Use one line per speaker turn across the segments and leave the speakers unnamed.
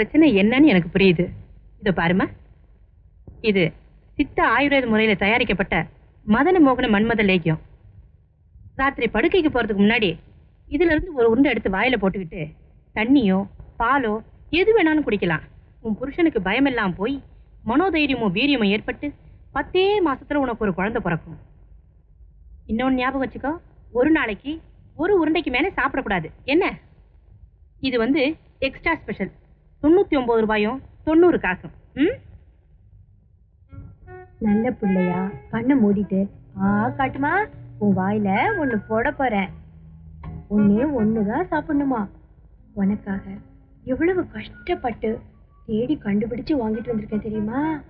பிரச்சனை என்னன்னு எனக்கு புரியுது. இது பாருமா இது சித்த ஆயுர்வேத முறையில தயாரிக்கப்பட்ட மதன மோகன மன்மத லேக்கியம். ராத்திரி படுக்கைக்கு போறதுக்கு முன்னாடி இதுல இருந்து ஒரு உருண்டை எடுத்து வாயில போட்டுக்கிட்டு தண்ணியோ பாலோ எது வேணாலும் குடிக்கலாம். உன் புருஷனுக்கு பயமெல்லாம் போய் மனோதைரியமும் வீரியமும் ஏற்பட்டு பத்தே மாசத்துல உனக்கு ஒரு குழந்தை பிறக்கும். இன்னொன்னு ஞாபகம் வச்சுக்கோ. ஒரு நாளைக்கு ஒரு உருண்டைக்கு மேலே சாப்பிடக்கூடாது. என்ன? இது வந்து எக்ஸ்ட்ரா ஸ்பெஷல். தொண்ணூத்தி ஒன்பது ரூபாயும் தொண்ணூறு காசும். ம்?
நல்ல புள்ளையா கண்ணை மூடிட்டு ஆ காட்டுமா? உன் வாயில ஒண்ணு போட போறேன். ஒன்னே ஒண்ணுதான் சாப்பிடணுமா? உனக்காக எவ்வளவு கஷ்டப்பட்டு தேடி கண்டுபிடிச்சு வாங்கிட்டு வந்திருக்கேன் தெரியுமா?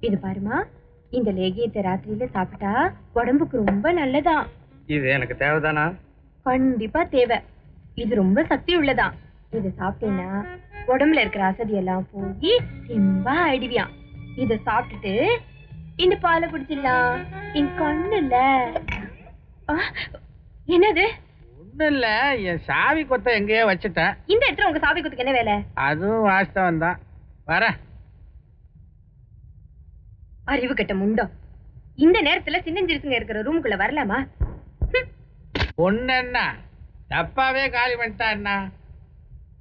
இது பாருமா இந்த லேகியத்தை ராத்திரியில சாப்பிட்டா உடம்புக்கு ரொம்ப நல்லதா?
இது எனக்கு தேவைதானா?
கண்டிப்பா தேவை. இது ரொம்ப சக்தி உள்ளதா இத சாப்பிட்டேன்னா உடம்புல இருக்கிற அசதி எல்லாம் போய் தெம்பா ஆயிடுவியாம். இத சாப்பிட்டுட்டு இந்த பாலை குடிச்சிடலாம். என் கண்ணு இல்ல ஆ, என்னது?
ஒண்ணும் இல்ல என் சாவி கொத்த எங்கேயோ வச்சுட்டேன்.
இந்த இடத்துல உங்க சாவி குத்துக்கு என்ன வேலை?
அதுவும் வாஸ்தவம் தான். வரேன்
அறிவு கட்ட முண்டம். இந்த நேரத்துல சின்னஞ்சிறுசுங்க இருக்கிற ரூமுக்குள்ள வரலாமா?
ஒண்ணு என்ன? தப்பாவே காலி பண்ணிட்டா என்ன?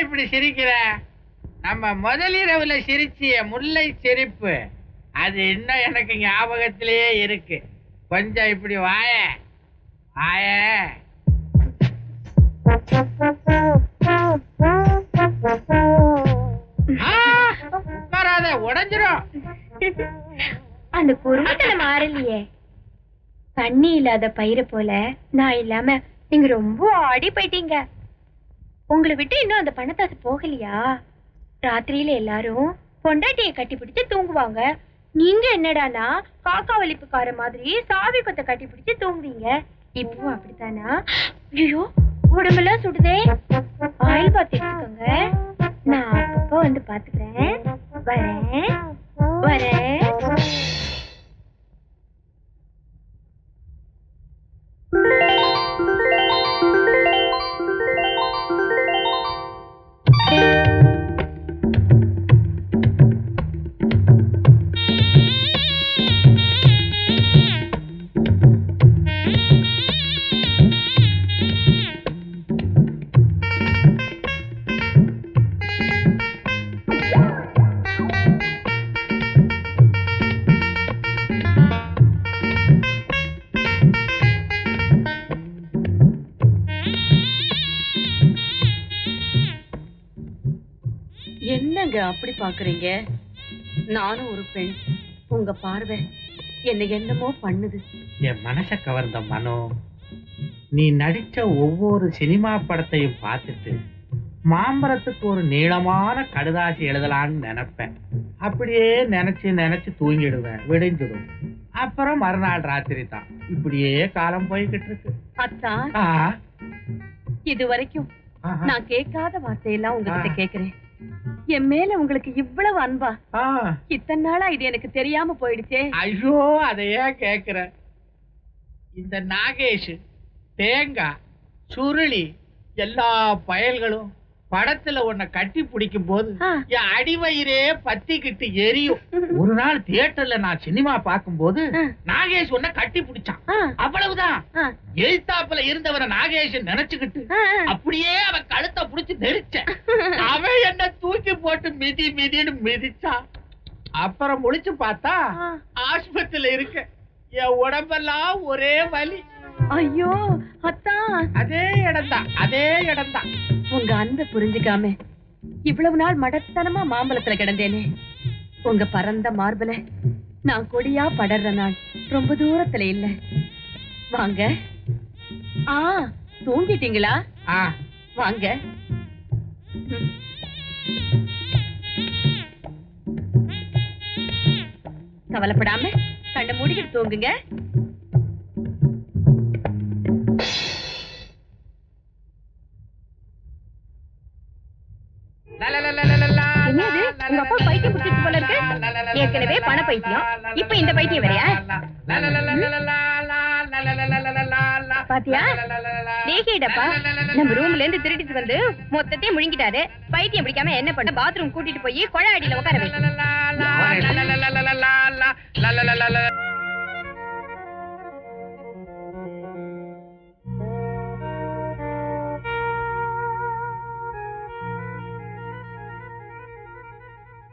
இப்படி சிரிக்கிற? நம்ம முதலிரவுல சிரிச்சிய முல்லை சிரிப்பு. அது இன்னும் எனக்கு ஞாபகத்திலேயே இருக்கு. கொஞ்சம் இப்படி வாய. வாய. ஆ, உட்காராத உடைஞ்சிரும்.
அந்த குறும்புத்தனை மாறலையே. தண்ணி இல்லாத பயிரை போல நான் இல்லாம நீங்க ரொம்ப ஆடி போயிட்டீங்க. உங்களை விட்டு இன்னும் அந்த பணத்தாசு போகலையா? ராத்திரியில எல்லாரும் பொண்டாட்டியை கட்டி பிடிச்சு தூங்குவாங்க. நீங்க என்னடானா காக்கா வலிப்புக்கார மாதிரி சாவி கொத்த கட்டி பிடிச்சு தூங்குவீங்க. இப்போ அப்படித்தானா? ஐயோ உடம்பெல்லாம் சுடுதே. ஆயில் பாத்து எடுத்துக்கோங்க. நான் அப்பப்போ வந்து பாத்துக்கிறேன். வரேன். வரேன்.
என்னங்க அப்படி பாக்குறீங்க? நானும் ஒரு பெண். உங்க பார்வை என்ன என்னமோ பண்ணுது.
என் மனச கவர்ந்த மனோ நீ நடிச்ச ஒவ்வொரு சினிமா படத்தையும் பார்த்துட்டு மாம்பரத்துக்கு ஒரு நீளமான கடுதாசி எழுதலான்னு நினைப்பேன். அப்படியே நினைச்சு நினைச்சு தூங்கிடுவேன். விடிஞ்சிடும். அப்புறம் மறுநாள் ராத்திரி தான். இப்படியே காலம் போய்கிட்டு இருக்கு.
அத்தான்
ஆ,
இது வரைக்கும் நான் கேட்காத வார்த்தையெல்லாம் உங்ககிட்ட. கேக்குறேன் என் மேல உங்களுக்கு இவ்வளவு அன்பா. இத்தனை நாளா இது எனக்கு தெரியாம போயிடுச்சே.
ஐயோ அதையே கேக்குற. இந்த நாகேஷ் தேங்காய் சுருளி எல்லா பயல்களும் படத்துல உன்னை கட்டி பிடிக்கும் போது. என் அடிவயிறே பத்திக்கிட்டு எரியும். ஒரு நாள் தியேட்டர்ல நான் சினிமா பார்க்கும்போது
ஆ.
நாகேஷ் உன்னை கட்டி பிடிச்சான். அவ்வளவுதான். எழுத்தாப்புல இருந்தவன நாகேஷ் நினைச்சுக்கிட்டு. அப்படியே அவன் கழுத்தை புடிச்சு நெரிச்சேன். அவன் என்ன தூக்கி போட்டு மிதி மிதின்னு மிதிச்சான் அப்புறம் முழிச்சு பார்த்தா. ஆஸ்பத்திரியில இருக்க என் உடம்பெல்லாம் ஒரே வலி.
ஐயோ அத்தான்
அதே இடம்தான் அதே இடம்தான்.
உங்க அன்பை புரிஞ்சுக்காம இவ்வளவு நாள் மடத்தனமா மாம்பழத்துல கிடந்தேனே. உங்க பரந்த மார்பல
நான் கொடியா படர்ற நாள் ரொம்ப தூரத்துல இல்ல. வாங்க. ஆ தூங்கிட்டீங்களா? வாங்க. கவலைப்படாம கண்ணை மூடிக்கிட்டு தூங்குங்க.
என்னது? உங்க அப்பா பைத்தியம் பிடிச்சிருச்சு போல இருக்கு? ஏற்கனவே பண பைத்தியம். இப்ப இந்த பைத்தியம் வேறயா? பாத்தியா டேகேடப்பா நம்ம ரூம்ல இருந்து திருடிட்டு வந்து மொத்தத்தையும் முழுங்கிட்டாரு பைத்தியம் பிடிக்காம என்ன பண்ண பாத்ரூம் கூட்டிட்டு போய் கொழ அடியில உட்கார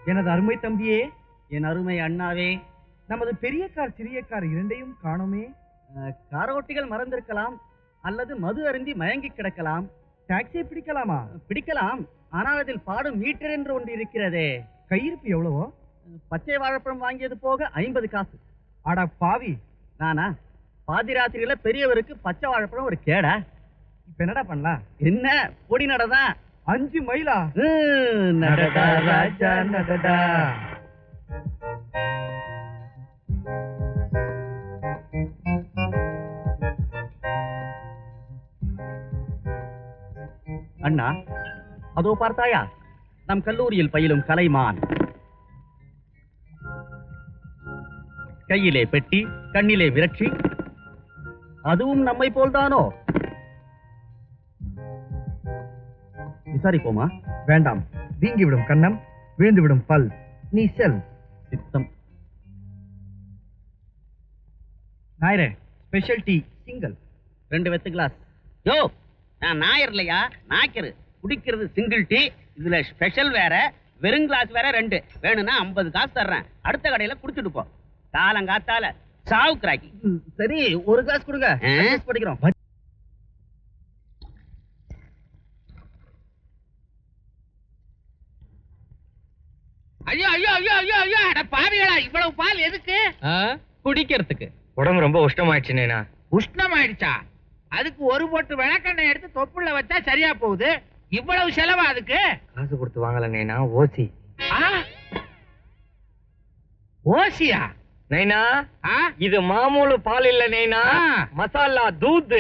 எனது அருமை தம்பியே
என் அருமை அண்ணாவே
நமது பெரிய கார் சிறிய கார் இரண்டையும் காணோமே.
காரோட்டிகள் மறந்திருக்கலாம் அல்லது மது அருந்தி மயங்கி கிடக்கலாம்.
டாக்ஸியை பிடிக்கலாமா?
பிடிக்கலாம் ஆனால் அதில் பாடும் மீட்டர் என்று ஒன்று இருக்கிறதே.
கையிருப்பு எவ்வளவோ?
பச்சை வாழைப்பழம் வாங்கியது போக ஐம்பது காசு.
அட பாவி
நானா? பாதிராத்திரியில பெரியவருக்கு பச்சை வாழைப்பழம் ஒரு கேடா.
இப்ப என்னடா பண்ணலாம்?
என்ன? பொடி நடதான்.
அஞ்சு மைலா.
நடடா ராஜா நடடா. அண்ணா அதோ பார்த்தாயா? நம் கல்லூரியில் பயிலும் கலைமான். கையிலே பெட்டி கண்ணிலே விரட்சி. அதுவும் நம்மை போல்தானோ? விசாரிப்போமா
வேண்டாம் வீங்கிவிடும் கண்ணம் விழுந்துவிடும் பல் நீ செல்
சித்தம்
நாயரே ஸ்பெஷல் டீ சிங்கிள்
ரெண்டு வெத்து கிளாஸ் யோ நான் நாயர் இல்லையா நாய்க்கரு குடிக்கிறது சிங்கிள் டீ இதுல ஸ்பெஷல் வேற வெறும் கிளாஸ் வேற ரெண்டு வேணும்னா ஐம்பது காசு தர்றேன் அடுத்த கடையில குடிச்சிட்டு போ காலங்காத்தால சாவு கிராக்கி சரி ஒரு கிளாஸ் கொடுங்க பண்ணிக்கிறோம்
ஐயோ ஐயோ ஐயோ ஐயோ ஐயோ அட பாவிகளா இவ்வளவு பால் எதுக்கு?
குடிக்கிறதுக்கு.
உடம்பு ரொம்ப உஷ்டமாயிடுச்சு நேனா.
உஷ்ணம் ஆயிடுச்சா அதுக்கு ஒரு பொட்டு விளக்கெண்ணெய் எடுத்து தொப்புள்ள வச்சா சரியா போகுது? இவ்வளவு செலவா அதுக்கு?
காசு கொடுத்து வாங்கல நேனா ஓசி.
ஆ? ஓசியா?
நைனா
ஆ?
இது மாமூலு பால் இல்ல நைனா. மசாலா தூத்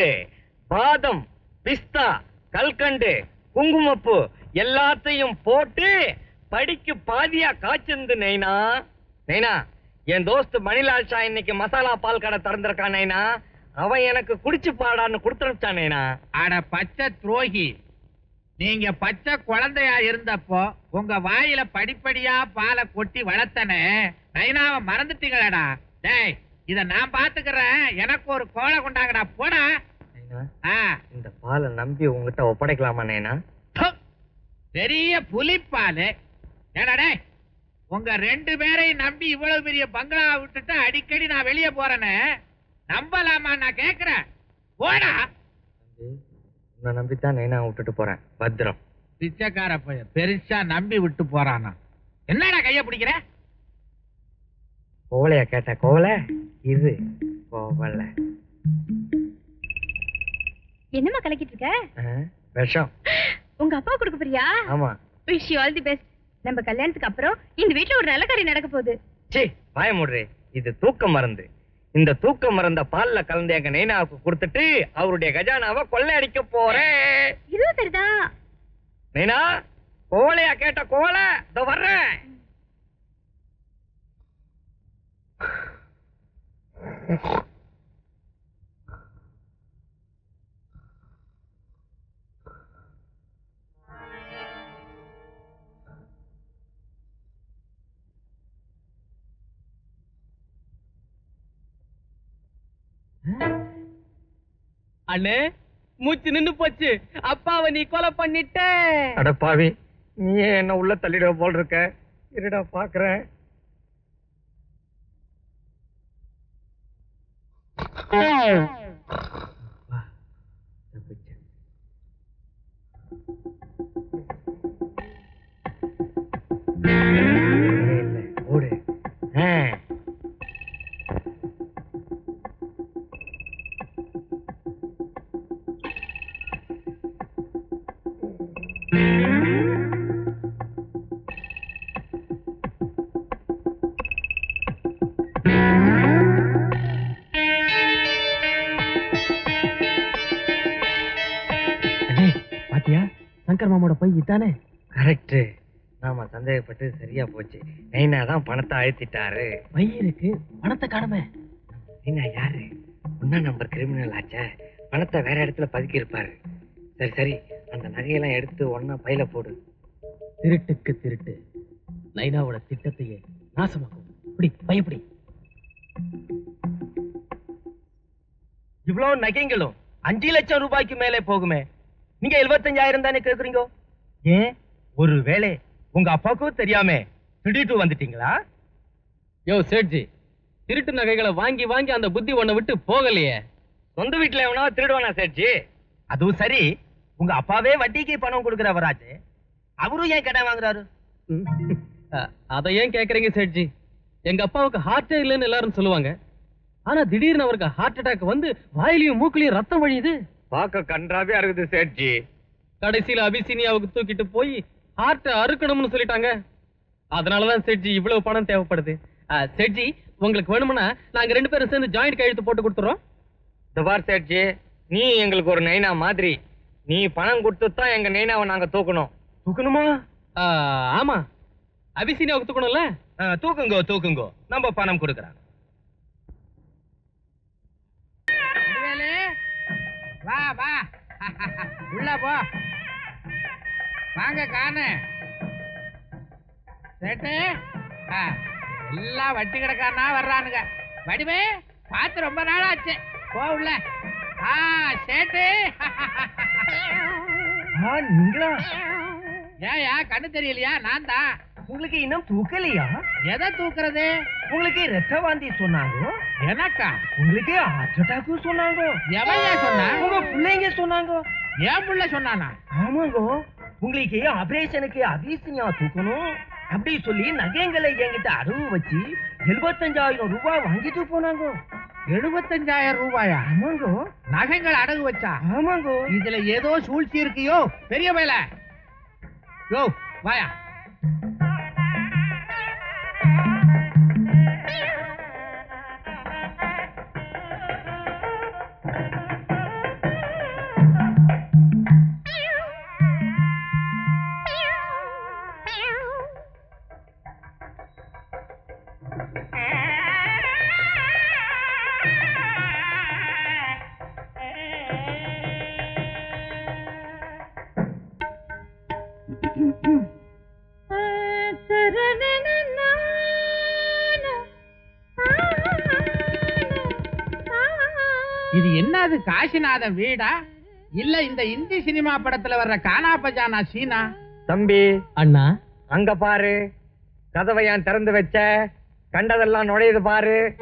பாதம் பிஸ்தா கல்கண்டு குங்குமப்பூ எல்லாத்தையும் போட்டு படிக்கு பாதியா காய்ச்சிருந்து நைனா? நைனா என் தோஸ்து மணிலால் ஷா இன்னைக்கு மசாலா பால் கடை திறந்திருக்கான் நைனா. அவன் எனக்கு குடிச்சு பாடான்னு கொடுத்துருச்சான் நைனா.
அட பச்சை துரோகி. நீங்க பச்சை குழந்தையா இருந்தப்போ உங்க வாயில படிப்படியா பாலை கொட்டி வளர்த்தனே. நைனாவை மறந்துட்டீங்களடா. டேய் இத நான் பாத்துக்கிறேன். எனக்கு ஒரு கோலை கொண்டாங்கடா. போடா.
இந்த பாலை நம்பி உங்ககிட்ட ஒப்படைக்கலாமா நைனா.
பெரிய புலிப்பாலு ஏடா டேய் உங்க ரெண்டு பேரையும் நம்பி இவ்வளவு பெரிய பங்களா விட்டுட்டு அடிக்கடி நான் வெளியே போறேன்னு நம்பலாமா நான் கேக்குறேன். போடா.
உன்னை நம்பித்தான் நைனா விட்டுட்டு போறேன். பத்திரம்.
பிச்சைக்கார பையன் பெருசா நம்பி விட்டு போறானா. என்னடா கைய பிடிக்கிற?
கோவலையா கேட்ட? கோவலை? இது கோவலை.
என்னம்மா கலக்கிட்டு இருக்க?
விஷம்.
உங்க அப்பா கொடுக்க போறியா?
ஆமா.
Wish you all the best நம்ம கல்யாணத்துக்கு அப்புறம் இந்த வீட்ல ஒரு நல்ல காரியம் நடக்க போகுது.
ச்சீ வாய மூடுறே. இது தூக்க மருந்து. இந்த தூக்க மருந்த பால்ல கலந்து எங்க நைனாவுக்கு கொடுத்துட்டு அவருடைய கஜானாவை கொள்ளையடிக்க போறேன்
இதுவும் சரிதான்
நைனா கோவலையா கேட்ட கோவலை இதோ வர்றேன்
அண்ணே மூச்சு நின்னு போச்சு. அப்பாவை நீ கொலை பண்ணிட்ட.
அட பாவி நீ என்ன உள்ள தள்ளிடுவ போல் இருக்க? இருடா பாக்குறேன்.
சங்கர் மாமோட பை இதானே?
கரெக்ட் நாம சந்தேகப்பட்டு சரியா போச்சு. நைனா தான் பணத்தை அழுத்திட்டாரு.
பை இருக்கு. பணத்தை காணுமே.
நைனா யாரு? ஒன்னா நம்பர் கிரிமினல் ஆச்சே. பணத்தை வேற இடத்துல பதுக்கி இருப்பாரு சரி சரி. அந்த நகையெல்லாம் எடுத்து ஒன்னா பையில போடு.
திருட்டுக்கு திருட்டு. நைனாவோட திட்டத்தையே நாசமாக்கும். இப்படி பயப்படி
இவ்வளவு நகைங்களும் அஞ்சு லட்சம் ரூபாய்க்கு மேலே போகுமே. நீங்க எழுபத்தஞ்சாயிரம் தானே கேக்குறீங்க? ஏன் ஒரு வேலை உங்க அப்பாவுக்கும் தெரியாம திருடிட்டு வந்துட்டீங்களா?
யோ சேட்ஜி திருட்டு நகைகளை வாங்கி வாங்கி அந்த புத்தி உன்னை விட்டு போகலையே.
சொந்த வீட்டுல எவனா திருடுவானா சேட்ஜி?
அதுவும் சரி உங்க அப்பாவே வட்டிக்கு பணம் கொடுக்கறவராச்சு அவரும் ஏன் கடன் வாங்குறாரு?
அதை ஏன் கேக்குறீங்க சேட்ஜி? எங்க அப்பாவுக்கு ஹார்ட்டே இல்லைன்னு எல்லாரும் சொல்லுவாங்க. ஆனா திடீர்னு அவருக்கு ஹார்ட் அட்டாக் வந்து வாயிலையும் மூக்குலயும் ரத்தம் வழியுது.
பார்க்க கன்றாவியா இருக்குது சேட்ஜி.
கடைசியில அபிசீனியாவுக்கு தூக்கிட்டு போய் ஹார்ட் அறுக்கணும்னு சொல்லிட்டாங்க. அதனாலதான் சேட்ஜி இவ்வளவு பணம் தேவைப்படுது. சேட்ஜி உங்களுக்கு வேணும்னா நாங்க ரெண்டு பேரும் சேர்ந்து ஜாயிண்ட் கையெழுத்து போட்டு கொடுத்துறோம்.
இந்த பார் சேட்ஜி நீ எங்களுக்கு ஒரு நைனா மாதிரி. நீ பணம் கொடுத்து தான் எங்க நைனாவை நாங்க தூக்கணும்.
தூக்கணுமா?
ஆமா. அபிசீனியாவுக்கு தூக்கணும்ல?
ஆ, தூக்குங்கோ தூக்குங்கோ. நம்ம பணம் கொடுக்கறாங்க.
வா வா. உள்ள போ. வாங்க காணு. சேட்டு. எல்லாம் வட்டி கிடக்காரனா வர்றானுங்க. வடிவே பார்த்து ரொம்ப நாள் ஆச்சு போ உள்ள. ஆ சேட்டு.
நீங்களா?
ஏயா கண்ணு தெரியலையா? நான் தான்.
உங்களுக்கு இன்னும் தூக்கலையா?
எதை தூக்குறது?
உங்களுக்கு ரத்த வாந்தி சொன்னாங்க
எனக்கா?
உங்களுக்கு ஹார்ட் சொன்னாங்க.
எவையா சொன்னா?
உங்க பிள்ளைங்க சொன்னாங்க.
என் புள்ள சொன்னானா?
ஆமாங்க. உங்களுக்கு ஆபரேஷனுக்கு அபிசினியா தூக்கணும்? அப்படி சொல்லி நகைங்களை என்கிட்ட அடவு வச்சு எழுபத்தஞ்சாயிரம் ரூபாய் வாங்கிட்டு போனாங்க.
எழுபத்தஞ்சாயிரம் ரூபாயா?
ஆமாங்க.
நகைகள் அடகு வச்சா?
ஆமாங்க.
இதுல ஏதோ சூழ்ச்சி இருக்கியோ? பெரிய வேல. யோ வாயா. என்னது காசிநாதன் வீடா? இல்ல இந்த இந்தி சினிமா படத்துல வர்ற கானா பஜானா சீனா?
தம்பி.
அண்ணா.
அங்க பாரு. கதவை ஏன் திறந்து வச்ச? கண்டதெல்லாம் நுழையுது பாரு.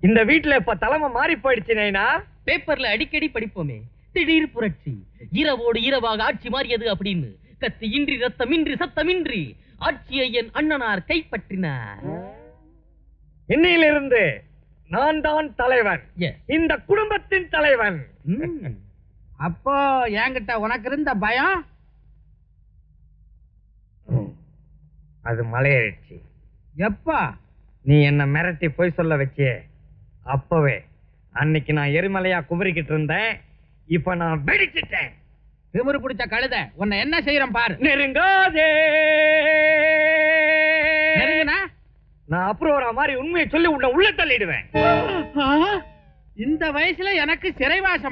இந்த வீட்டுல இப்ப தலைமை மாறி போயிடுச்சு நைனா.
பேப்பர்ல அடிக்கடி படிப்போமே. திடீர் புரட்சி. இரவோடு இரவாக ஆட்சி மாறியது அப்படின்னு. கத்தி இன்றி ரத்தமின்றி சத்தமின்றி. ஆட்சியை என் அண்ணனார் கைப்பற்றினார்.
இன்னையிலிருந்து நான் தான் தலைவன். இந்த குடும்பத்தின் தலைவன்.
அப்போ என்கிட்ட உனக்கு இருந்த பயம்?
அது மலையேறிடுச்சு.
எப்பா?
நீ என்ன மிரட்டி போய் சொல்ல வச்சியே. அப்பவே அன்னைக்கு நான் எரிமலையா குமரிக்கிட்டு இருந்தேன். இப்ப நான் வெடிச்சிட்டேன்.
திமிரு பிடிச்ச கழுத உன்னை என்ன செய்யறேன் பாரு.
நெருங்காதே? நான் அப்புறம் மாதிரி உண்மையை சொல்லி உன்னை உள்ள தள்ளிடுவேன்.
இந்த வயசுல எனக்கு சிறைவாசம்